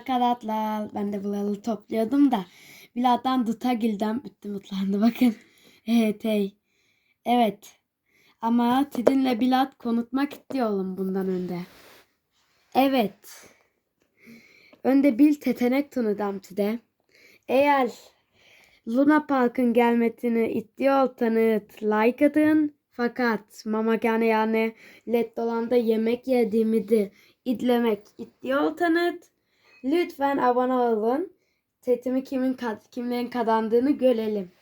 arkadaşlar. Ben de buraları topluyordum da. Birazdan Dutagil'den bitti mutlandı bakın. Evet hey. Evet. Ama Tidin'le Bilat konutmak istiyorum bundan önde. Evet. Önde bil tetenek tanıdam Tide. Eğer Luna Park'ın gelmesini istiyorsanız like atın. Fakat mamakane yani led dolanda yemek yediğimi de izlemek istiyorsanız lütfen abone olun. Setimi kimin kimlerin kazandığını görelim.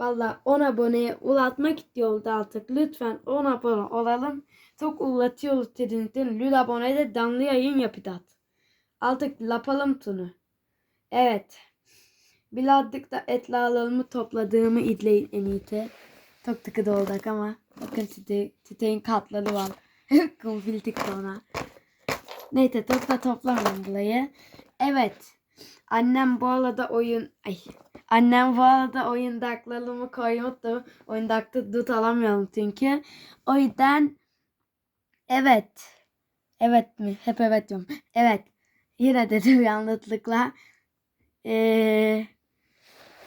Valla 10 aboneye ulaşmak istiyoruz artık. Lütfen 10 abone olalım. Çok ulaşıyoruz dediğiniz için lütfen abone de canlı yayın yapacağız. Artık lapalım tunu. Evet. Birazcık da etlarımı topladığımı izleyin en iyisi. Çok tıkı da olduk ama. Bakın tite, titeğin katları var. Konfil tıktı ona. Neyse çok da toplamayın burayı. Evet. Annem bu arada oyun... Ay. Annem bu arada oyuncaklarımı koymuştu. Oyuncakta dut alamıyorum çünkü. O yüzden... Evet. Evet mi? Hep evet diyorum. Evet. Yine dedim yanlışlıkla. Ee,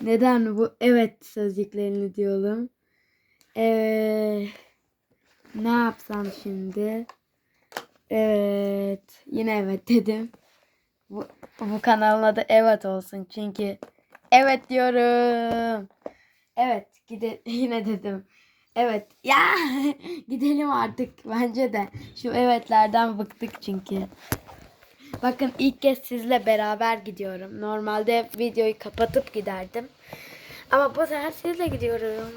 neden bu evet sözcüklerini diyorum. Ee, ne yapsam şimdi? Evet. Yine evet dedim. Bu, bu kanalın adı evet olsun. Çünkü evet diyorum. Evet. Gide yine dedim. Evet. Ya gidelim artık bence de. Şu evetlerden bıktık çünkü. Bakın ilk kez sizle beraber gidiyorum. Normalde videoyu kapatıp giderdim. Ama bu sefer sizle gidiyorum.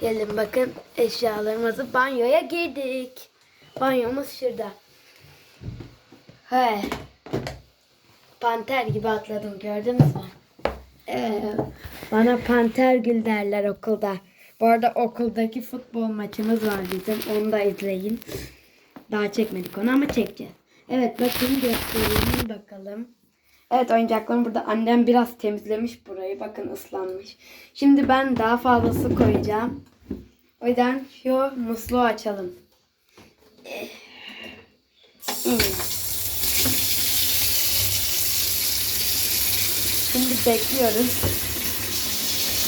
Gelin bakın eşyalarımızı banyoya girdik. Banyomuz şurada. He. Panter gibi atladım gördünüz mü? Ee, bana panter gül derler okulda. Bu arada okuldaki futbol maçımız var bizim. Onu da izleyin. Daha çekmedik onu ama çekeceğiz. Evet bakın göstereyim bakalım. Evet oyuncaklarım burada. Annem biraz temizlemiş burayı. Bakın ıslanmış. Şimdi ben daha fazla su koyacağım. O yüzden şu musluğu açalım. Şimdi bekliyoruz.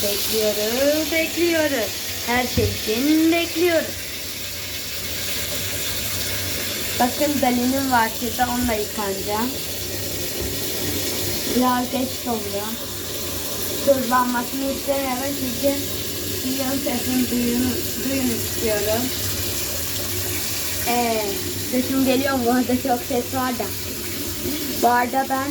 Bekliyoruz, bekliyoruz. Her şey için bekliyoruz. Bakın dalinim var şurada onunla yıkanacağım. Biraz geç oluyor. Tuzlanmasını istemiyorum çünkü Duyun sesini duyun, duyun istiyorum. Ee, sesim geliyor mu? Orada çok ses var da. Bu arada ben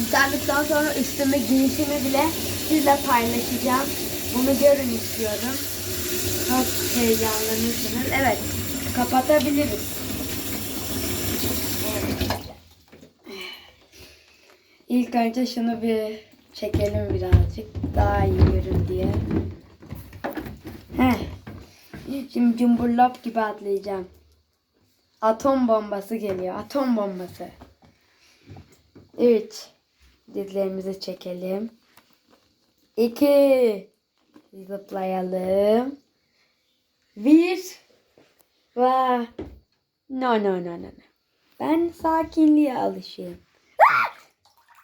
yıkandıktan sonra üstüme giyişimi bile sizle paylaşacağım. Bunu görün istiyorum. Çok heyecanlanırsınız. Evet, kapatabiliriz. İlk önce şunu bir çekelim birazcık. Daha iyi görün diye. Heh. Şimdi cumburlop gibi atlayacağım. Atom bombası geliyor. Atom bombası. 3. Dizlerimizi çekelim. 2. Zıplayalım. 1. Ve no no no no. Ben sakinliğe alışayım.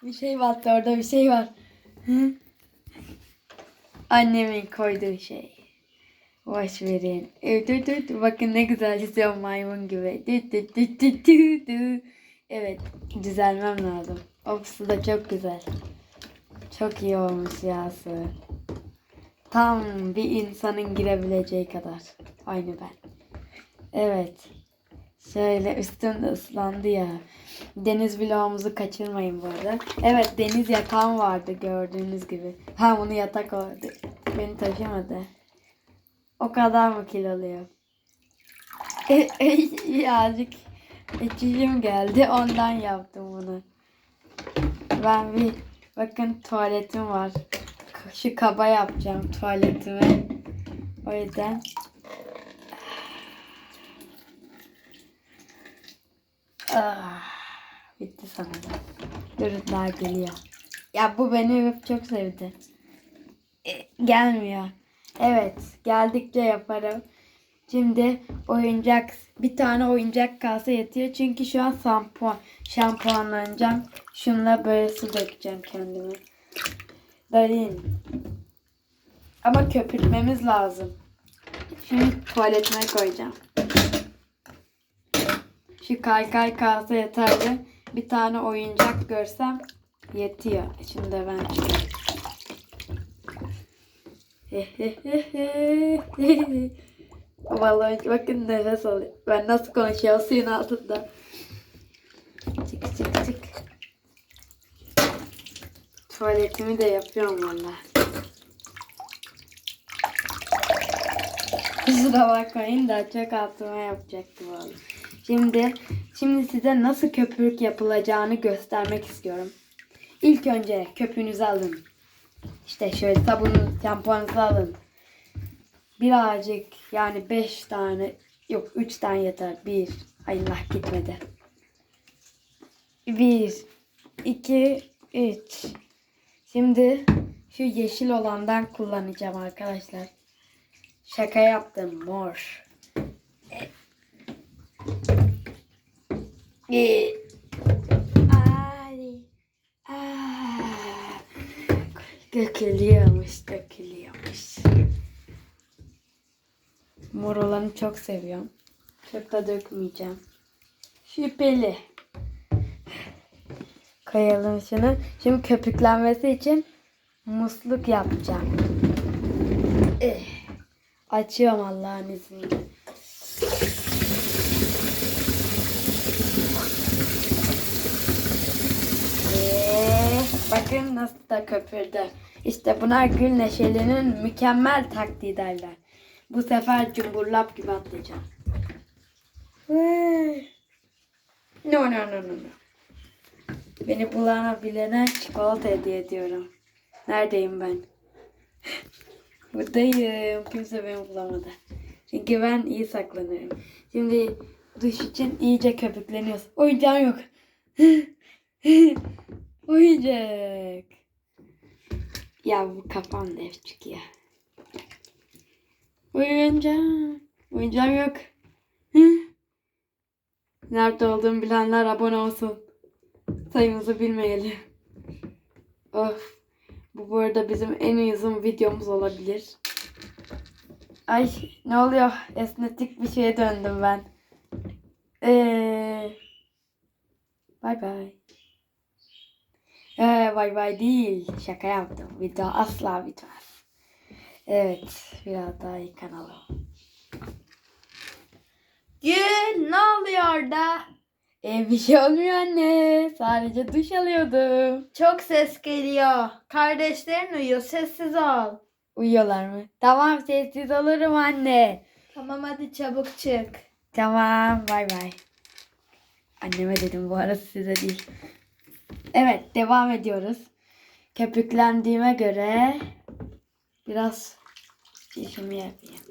Bir şey var orada bir şey var. Annemin koyduğu şey. Boş verin. Evet, evet, evet. Bakın ne güzel çiziyor maymun gibi. Dü, dü, dü, dü, dü, dü. Evet. Düzelmem lazım. Opusu da çok güzel. Çok iyi olmuş yası. Tam bir insanın girebileceği kadar. Aynı ben. Evet. Şöyle üstüm de ıslandı ya. Deniz vlogumuzu kaçırmayın bu arada. Evet deniz yatağım vardı gördüğünüz gibi. Ha bunu yatak oldu. Beni taşımadı. O kadar mı kiloluyum? E, e, birazcık içişim geldi. Ondan yaptım bunu. Ben bir bakın tuvaletim var. Şu kaba yapacağım tuvaletimi. O yüzden Ah, bitti sanırım. Görüntüler geliyor. Ya bu beni çok sevdi. E, gelmiyor. Evet, geldikçe yaparım. Şimdi oyuncak bir tane oyuncak kalsa yetiyor. Çünkü şu an şampuan şampuanlanacağım. Şunla böyle su dökeceğim kendime. Darin. Ama köpürtmemiz lazım. Şimdi tuvaletime koyacağım. Şu kaykay kalsa yeterli. Bir tane oyuncak görsem yetiyor. Şimdi ben çıkayım. Vallahi bakın nefes alıyor. Ben nasıl konuşuyorum suyun altında. Çık çık çık. Tuvaletimi de yapıyorum valla. Kusura bakmayın da çok altıma yapacaktım valla. Şimdi, şimdi size nasıl köpük yapılacağını göstermek istiyorum. İlk önce köpüğünüzü alın. İşte şöyle sabun, şampuanınızı alın. Birazcık yani 5 tane yok 3 tane yeter. 1 Allah gitmedi. 1 2 3 Şimdi şu yeşil olandan kullanacağım arkadaşlar. Şaka yaptım mor. Ay, çok seviyorum. Çok da dökmeyeceğim. Şüpheli. Koyalım şunu. Şimdi köpüklenmesi için musluk yapacağım. Eh, Açıyorum Allah'ın izniyle. Ee, bakın nasıl da köpürdü. İşte buna Gül Neşeli'nin mükemmel taktiği derler. Bu sefer cumburlap gibi atlayacağım. No no no no no. Beni bulana bilene çikolata hediye ediyorum. Neredeyim ben? Buradayım. Kimse beni bulamadı. Çünkü ben iyi saklanıyorum. Şimdi duş için iyice köpükleniyoruz. Oyuncağım yok. Oyuncak. Ya bu kafam da çıkıyor. Oyuncağım. Oyuncağım yok. Nerede olduğumu bilenler abone olsun. Sayımızı bilmeyelim. Of. Bu bu arada bizim en uzun videomuz olabilir. Ay ne oluyor? Esnetik bir şeye döndüm ben. Eee. Bay bay. Ee, bay bay değil. Şaka yaptım. Video asla bitmez. Evet. Biraz daha yıkanalım. Gül ne oluyor da? Ee, bir şey olmuyor anne. Sadece duş alıyordum. Çok ses geliyor. Kardeşlerin uyuyor. Sessiz ol. Uyuyorlar mı? Tamam sessiz olurum anne. Tamam hadi çabuk çık. Tamam bay bay. Anneme dedim bu arası size değil. Evet devam ediyoruz. Köpüklendiğime göre biraz işimi yapayım.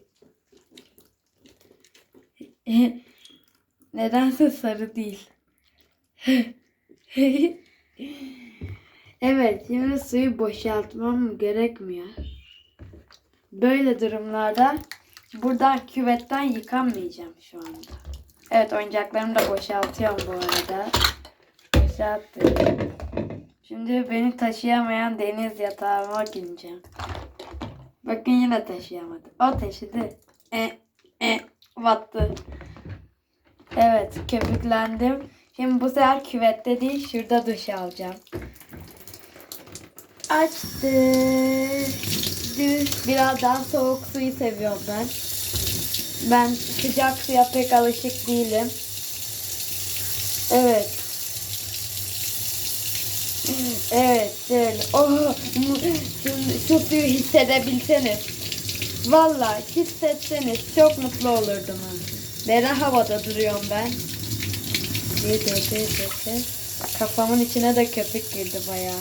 Nedense sarı değil. evet şimdi suyu boşaltmam gerekmiyor. Böyle durumlarda buradan küvetten yıkanmayacağım şu anda. Evet oyuncaklarımı da boşaltıyorum bu arada. Boşalttım. Şimdi beni taşıyamayan deniz yatağıma gireceğim. Bakın yine taşıyamadı. O taşıdı. E, e, battı. Evet köpüklendim. Şimdi bu sefer küvette değil şurada duş alacağım. Açtım. Düz biraz daha soğuk suyu seviyorum ben. Ben sıcak suya pek alışık değilim. Evet. Evet şöyle. Oh, şu, şu suyu hissedebilseniz. Vallahi hissetseniz çok mutlu olurdum. Ha. Neden havada duruyorum ben? Bir de bir. Kafamın içine de köpük girdi bayağı.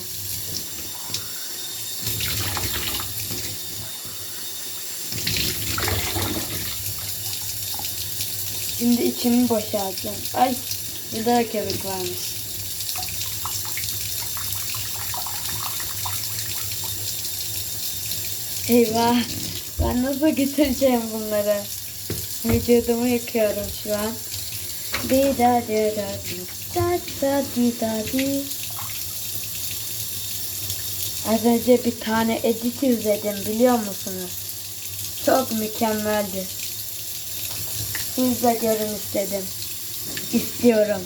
Şimdi içimi boşaltacağım. Ay burada da köpük varmış. Eyvah. Ben nasıl getireceğim bunları? Vücudumu yıkıyorum şu an. Di da di da di da da di da di. Az önce bir tane edit izledim biliyor musunuz? Çok mükemmeldi. Siz de görün istedim. İstiyorum.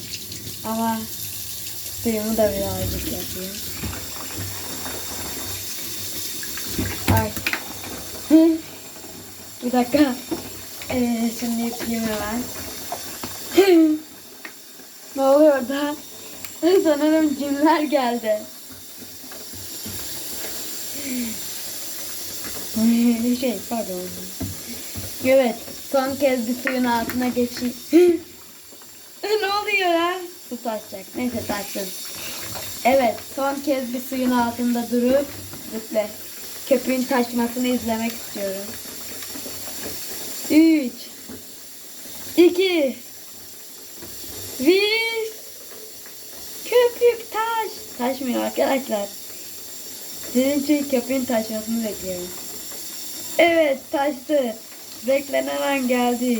Ama suyumu da birazcık yapayım. Ay. Bir dakika. Ee, şimdi yapayım hemen. ne oluyor orada? Sanırım cinler geldi. şey pardon. Evet son kez bir suyun altına geçeyim. ne oluyor ya? Su taşacak. Neyse taşsın. Evet son kez bir suyun altında durup lütfen köpüğün taşmasını izlemek istiyorum. 3 2 1 Köpük taş. Taşmıyor arkadaşlar. Sizin için köpüğün taşmasını bekliyorum. Evet taştı. Beklenen an geldi.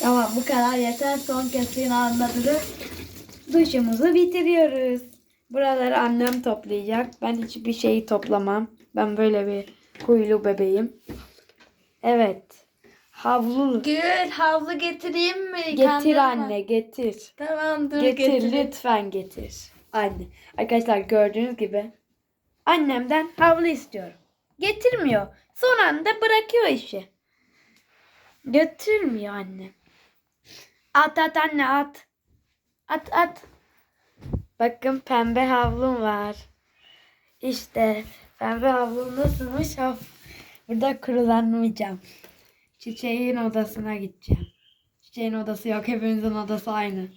Tamam bu kadar yeter. Son altında durup duşumuzu bitiriyoruz. Buraları annem toplayacak. Ben hiçbir şeyi toplamam. Ben böyle bir kuyulu bebeğim. Evet. Havlu. Gül havlu getireyim mi? Getir Kandırma. anne getir. Tamam dur getir getireyim. lütfen getir. Anne. Arkadaşlar gördüğünüz gibi annemden havlu istiyorum. Getirmiyor. Son anda bırakıyor işi. Götürmüyor anne. At at anne at. At at. Bakın pembe havlum var. İşte pembe havlum nasılmış? Of. Burada kurulanmayacağım. Çiçeğin odasına gideceğim. Çiçeğin odası yok. Hepimizin odası aynı.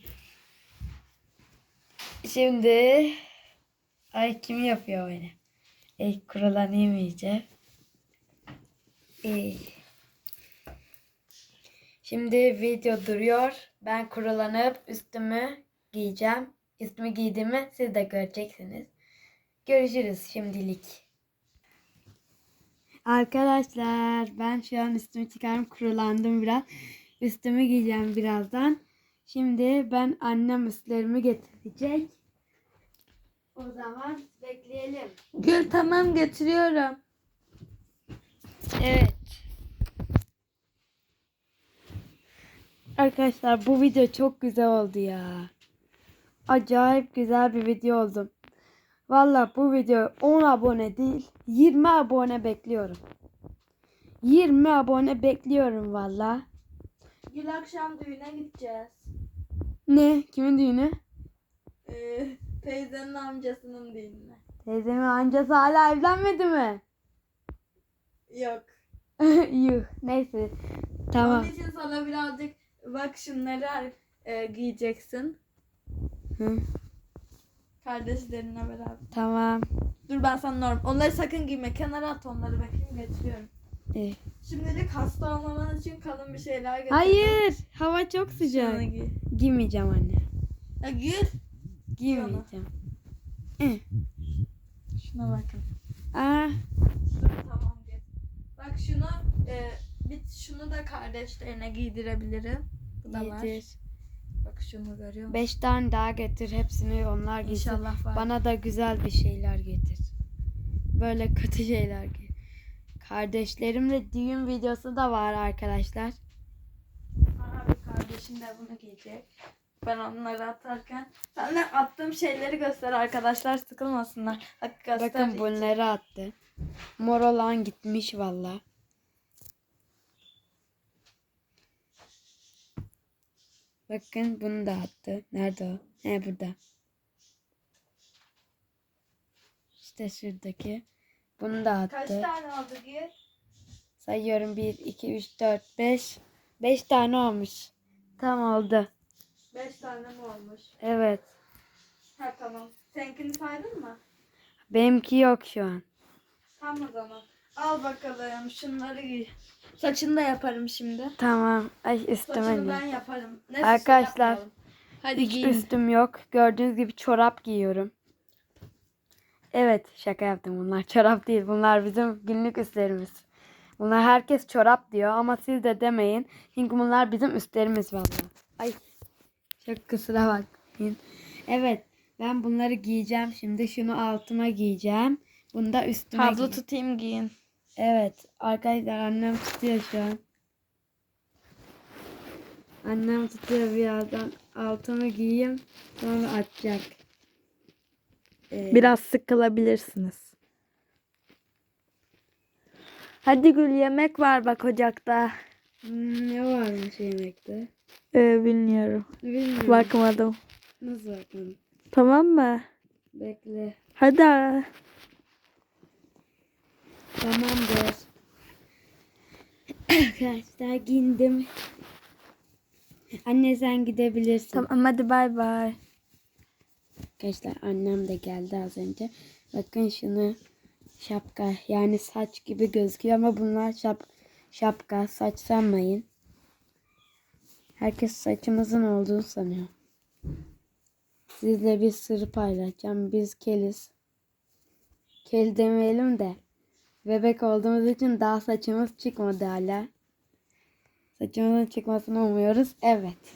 Şimdi ay kim yapıyor öyle? Ey kurulanayım iyice. Ey. Şimdi video duruyor. Ben kurulanıp üstümü giyeceğim. Üstümü giydiğimi siz de göreceksiniz. Görüşürüz şimdilik. Arkadaşlar ben şu an üstümü çıkarım kurulandım biraz. Üstümü giyeceğim birazdan. Şimdi ben annem üstlerimi getirecek. O zaman bekleyelim. Gül tamam getiriyorum. Evet. Arkadaşlar bu video çok güzel oldu ya. Acayip güzel bir video oldu. Valla bu video 10 abone değil 20 abone bekliyorum. 20 abone bekliyorum valla. Gül akşam düğüne gideceğiz. Ne? Kimin düğünü? Ee, teyzenin amcasının düğününe. Teyzemin amcası hala evlenmedi mi? Yok. Yuh. Neyse. Tamam. Onun için sana birazcık bak şunları e, giyeceksin. Hı, Kardeşlerinle beraber. tamam. Dur ben sana norm. Onları sakın giyme. Kenara at onları bakayım getiriyorum. İyi. Şimdilik hasta olmaman için kalın bir şeyler getirdim. Hayır. Hava çok sıcak. Giy. Giymeyeceğim anne. Ya gül. Giymeyeceğim. Şuna bakın. Aa, Dur tamam gel. Bak şunu e, bir şunu da kardeşlerine giydirebilirim. Bu da var. Şunu görüyor musun? Beş tane daha getir. Hepsini onlar giysin. İnşallah var. Bana da güzel bir şeyler getir. Böyle kötü şeyler getir. Kardeşlerimle düğün videosu da var arkadaşlar. Abi kardeşim de bunu giyecek. Ben onları atarken sen de attığım şeyleri göster arkadaşlar sıkılmasınlar. Bak göster. Bakın bunları attı. Mor olan gitmiş valla. Bakın bunu da attı. Nerede o? He burada. İşte şuradaki. Bunu da Kaç attı. tane oldu gül? Sayıyorum 1, 2, 3, 4, 5. 5 tane olmuş. Tam oldu. Beş tane mi olmuş? Evet. Ha tamam. Seninkini saydın mı? Benimki yok şu an. Tamam o zaman. Al bakalım şunları giy. Saçını da yaparım şimdi. Tamam. Ay üstüme Saçını ne? ben yaparım. Ne Arkadaşlar, yapmayalım. Hadi Hiç giyin. üstüm yok. Gördüğünüz gibi çorap giyiyorum. Evet şaka yaptım bunlar. Çorap değil. Bunlar bizim günlük üstlerimiz. Bunlar herkes çorap diyor ama siz de demeyin. Çünkü bunlar bizim üstlerimiz valla. Ay çok kusura bakmayın. Evet ben bunları giyeceğim şimdi. Şunu altıma giyeceğim. Bunu da üstüme Havlu tutayım giyin. Evet arkadaşlar annem tutuyor şu an. Annem tutuyor birazdan altımı giyeyim sonra açacak. Ee, Biraz sıkılabilirsiniz. Hadi Gül yemek var bak ocakta. hmm, ne varmış yemekte? Ee, bilmiyorum. Bilmiyorum. Bakmadım. Nasıl bakın? Tamam mı? Bekle. Hadi. Tamamdır. Arkadaşlar giyindim. Anne sen gidebilirsin. Tamam hadi bay bay. Arkadaşlar annem de geldi az önce. Bakın şunu şapka yani saç gibi gözüküyor ama bunlar şap şapka saç sanmayın. Herkes saçımızın olduğunu sanıyor. Sizle bir sır paylaşacağım. Biz keliz. Kel demeyelim de. Bebek olduğumuz için daha saçımız çıkmadı hala. Saçımızın çıkmasını umuyoruz. Evet.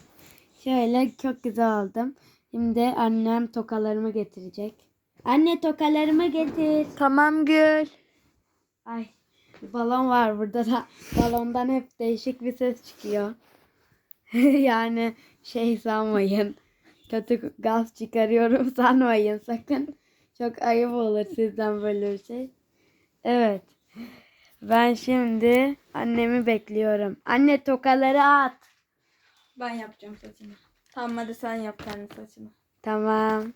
Şöyle çok güzel oldum. Şimdi annem tokalarımı getirecek. Anne tokalarımı getir. Tamam Gül. Ay balon var burada da. Balondan hep değişik bir ses çıkıyor. yani şey sanmayın. Kötü gaz çıkarıyorum sanmayın sakın. Çok ayıp olur sizden böyle bir şey. Evet. Ben şimdi annemi bekliyorum. Anne tokaları at. Ben yapacağım saçını. Tamam hadi sen yap kendi saçını. Tamam.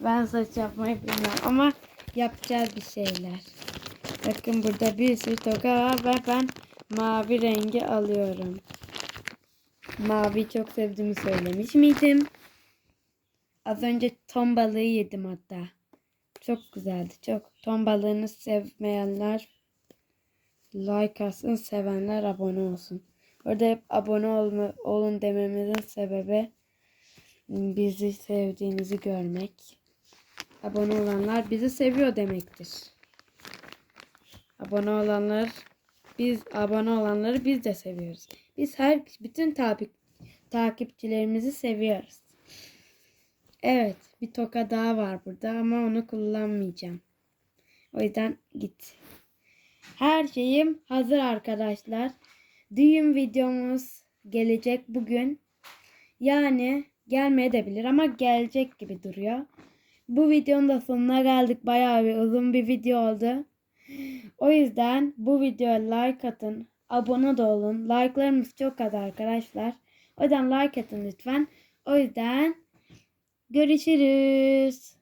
Ben saç yapmayı bilmiyorum ama yapacağız bir şeyler. Bakın burada bir sürü toka var ve ben mavi rengi alıyorum. Mavi çok sevdiğimi söylemiş miydim? Az önce ton balığı yedim hatta. Çok güzeldi çok. Ton balığını sevmeyenler like atsın, sevenler abone olsun. Orada hep abone olma, olun dememizin sebebi bizi sevdiğinizi görmek. Abone olanlar bizi seviyor demektir. Abone olanlar biz abone olanları biz de seviyoruz. Biz her bütün takip takipçilerimizi seviyoruz. Evet, bir toka daha var burada ama onu kullanmayacağım. O yüzden git. Her şeyim hazır arkadaşlar. Düğün videomuz gelecek bugün. Yani gelmeye de bilir ama gelecek gibi duruyor. Bu videonun da sonuna geldik. Bayağı bir uzun bir video oldu. O yüzden bu videoya like atın. Abone de olun. Like'larımız çok az arkadaşlar. O yüzden like atın lütfen. O yüzden görüşürüz.